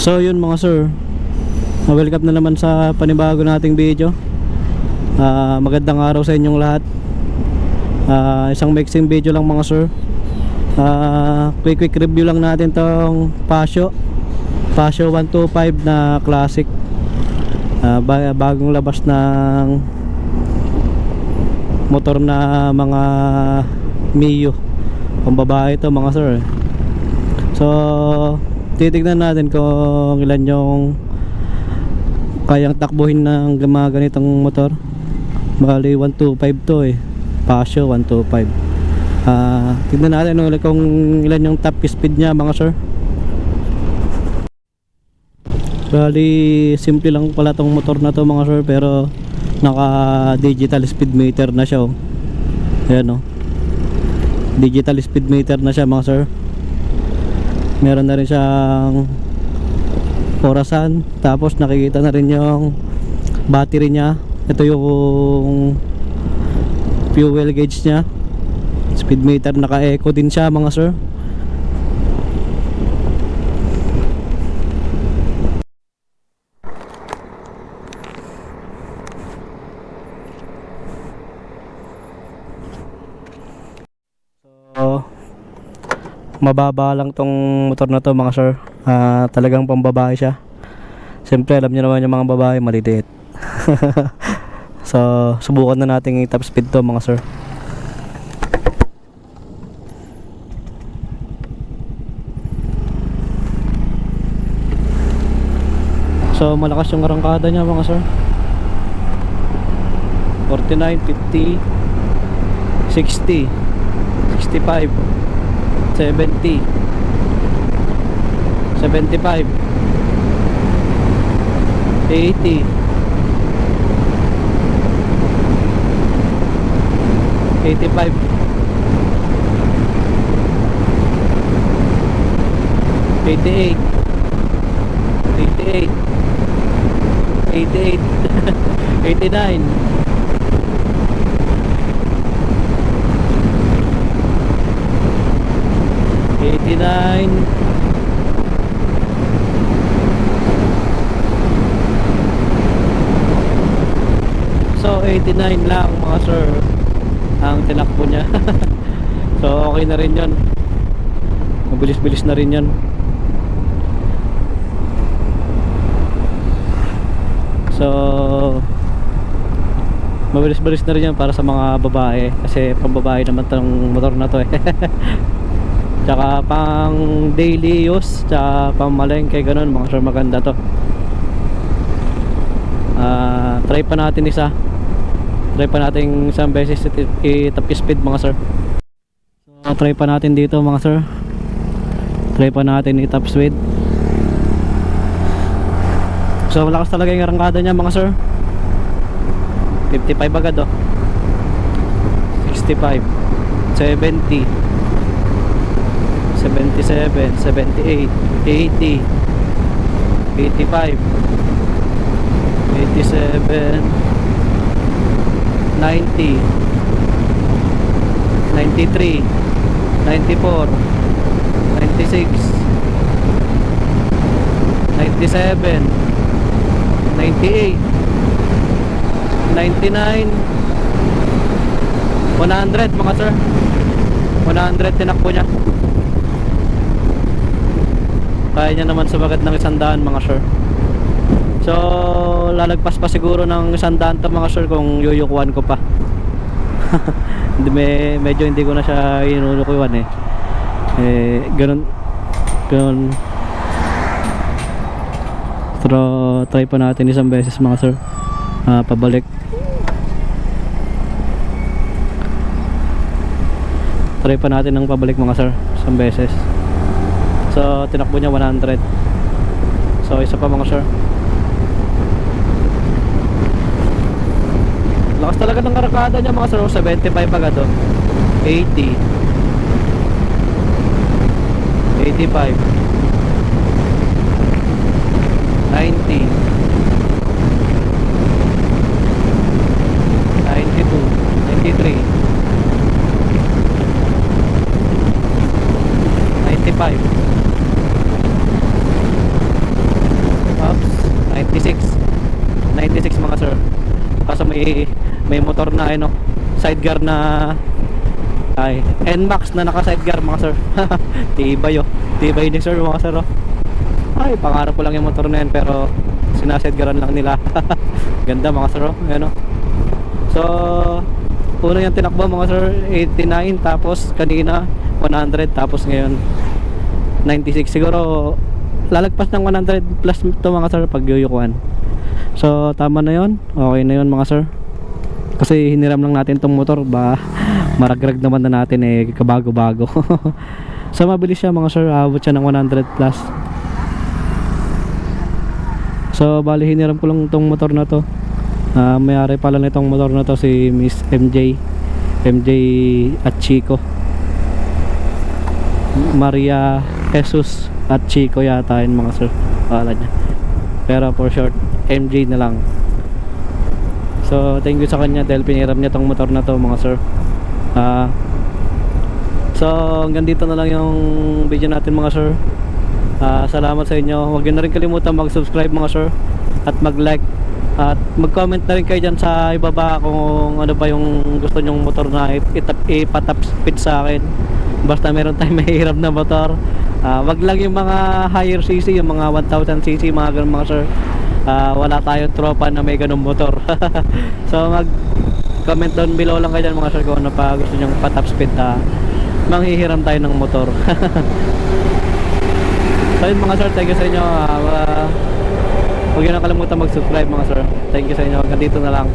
So yun mga sir. Welcome na naman sa panibago nating video. Ah, Magandang araw sa inyong lahat. Ah, Isang mixing video lang mga sir. Ah, Quick quick review lang natin tong Pasio. Pasio 125 na classic. Ba- Bagong labas ng Motor na mga Mio. Pambabae to mga sir eh. So, titignan natin kung ilan yung kayang takbuhin ng mga ganitong motor. Bali 125 to eh. Pasio 125. Ah, tignan natin ulit kung ilan yung top speed niya mga sir. Bali simple lang pala tong motor na to mga sir pero naka digital speed meter na siya oh. Ayan oh. Digital speed meter na siya mga sir meron na rin siyang orasan. Tapos nakikita na rin yung battery niya. Ito yung fuel gauge niya. Speed meter naka eco din siya mga sir so mababa lang tong motor na to mga sir. Ah, talagang pambabae siya. Siyempre alam niyo naman yung mga babae maliliit. So subukan na natin i-top speed to mga sir. So malakas yung arangkada niya mga sir. 49, 50 60 65 70 75 80 85 88 88 88 89 89 So 89 lang mga sir ang tinakbo niya. so okay na rin 'yon. Mabilis-bilis na rin 'yon. So mabilis-bilis na rin 'yan para sa mga babae kasi pambabae naman tong motor na to eh. Tsaka pang daily use, tsaka pang malengke ganun, mga sir maganda to. Ah, try pa natin isa. Try pa natin isang beses i- i-top speed mga sir. So, try pa natin dito mga sir. Try pa natin i-top speed. So, malakas talaga yung arangkada niya mga sir. 55 agad oh. 65 70 77 78 80 85 87 90 93 94 96 97 98 99 100 mga sir 100 tinakbo niya kaya niya naman sumagat ng isandaan mga sir So, lalagpas pa siguro ng isang daan to mga sir kung yuyukuan ko pa. me, medyo hindi ko na siya inulukuan eh. Eh, ganun ganun Pero try pa natin isang beses mga sir. Ah, pabalik. Try pa natin ng pabalik mga sir, isang beses. So, tinakbo niya 100. So, isa pa mga sir. Lakas talaga ng karakada niya mga sir. 75 agad oh. 80 85 90 may may motor na ano, sidecar na ay NMAX na naka sidecar mga sir. Tibay oh. Tibay ni sir mga sir oh. Ay, pangarap ko lang yung motor na yan pero sinasedgaran lang nila. Ganda mga sir oh. Ayan oh. So, una yung tinakbo mga sir 89 tapos kanina 100 tapos ngayon 96 siguro lalagpas ng 100 plus to mga sir pag yuyukuan so tama na yon okay na yon mga sir. Kasi hiniram lang natin tong motor. Ba maragrag naman na natin eh kabago bago so mabilis siya mga sir. Abot siya ng 100 plus. So bali hiniram ko lang tong motor na to. Ah, may-ari pala nitong motor na to si Miss MJ MJ at Chico Maria Jesus at Chico yata yun mga sir. Pala niya pero for short MJ na lang. So thank you sa kanya dahil piniram niya tong motor na to mga sir. Ah, so hanggang dito na lang yung video natin mga sir. Ah, salamat sa inyo. Huwag na rin kalimutan mag subscribe mga sir at mag like at mag-comment na rin kayo dyan sa ibaba kung ano ba yung gusto nyong motor na itap, ipatap speed sa akin. Basta meron tayong mahirap na motor Ah, wag lang yung mga higher cc yung mga 1000 cc mga ganun mga sir Ah, wala tayong tropa na may ganung motor so mag comment down below lang kayo dyan mga sir kung ano pa gusto nyong patap speed na manghihiram tayo ng motor so yun mga sir thank you sa inyo ah, Huwag nyo na kalimutan mag-subscribe mga sir. Thank you sa inyo. Hanggang dito na lang.